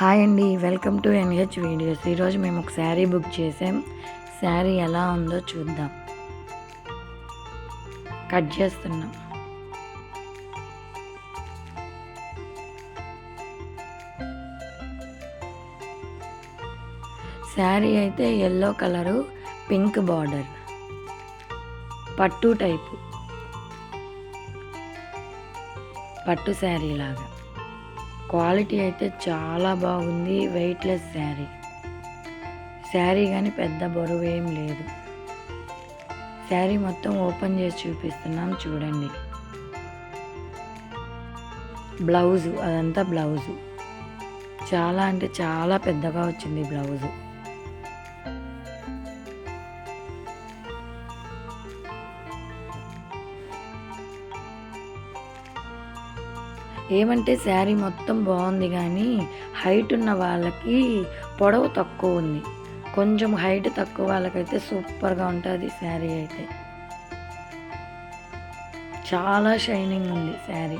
Hi అండి welcome to NH videos. ఈరోజు మేము ఒక శారీ బుక్ చేసాం. శారీ ఎలా ఉందో చూద్దాం. కట్ చేస్తున్నాం. శారీ అయితే ఎల్లో కలరు పింక్ బార్డర్ పట్టు టైపు. పట్టు శారీ లాగా. క్వాలిటీ అయితే చాలా బాగుంది. వెయిట్లెస్ శారీ. శారీ కానీ పెద్ద బరువు ఏం లేదు. శారీ మొత్తం ఓపెన్ చేసి చూపిస్తున్నాం చూడండి. బ్లౌజు అదంతా బ్లౌజు. చాలా అంటే చాలా పెద్దగా వచ్చింది బ్లౌజు. ఏమంటే శారీ మొత్తం బాగుంది కానీ హైట్ ఉన్న వాళ్ళకి పొడవు తక్కువ ఉంది. కొంచెం హైట్ తక్కువ వాళ్ళకైతే సూపర్గా ఉంటుంది శారీ అయితే. చాలా షైనింగ్ ఉంది శారీ.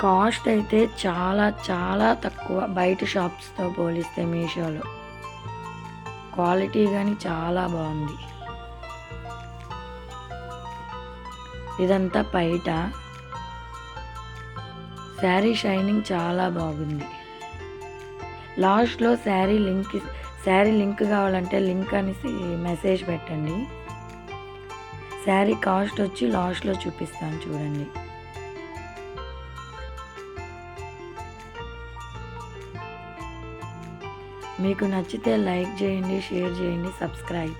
కాస్ట్ అయితే చాలా చాలా తక్కువ. బయట షాప్స్తో పోలిస్తే మీషోలో. క్వాలిటీ కానీ చాలా బాగుంది. ఇదంతా బయట. శారీ షైనింగ్ చాలా బాగుంది. లాస్ట్లో శారీ లింక్ శారీ లింక్ కావాలంటే లింక్ అనేసి మెసేజ్ పెట్టండి. శారీ కాస్ట్ వచ్చి లాస్ట్లో చూపిస్తాను చూడండి. మీకు నచ్చితే లైక్ చేయండి షేర్ చేయండి సబ్స్క్రైబ్.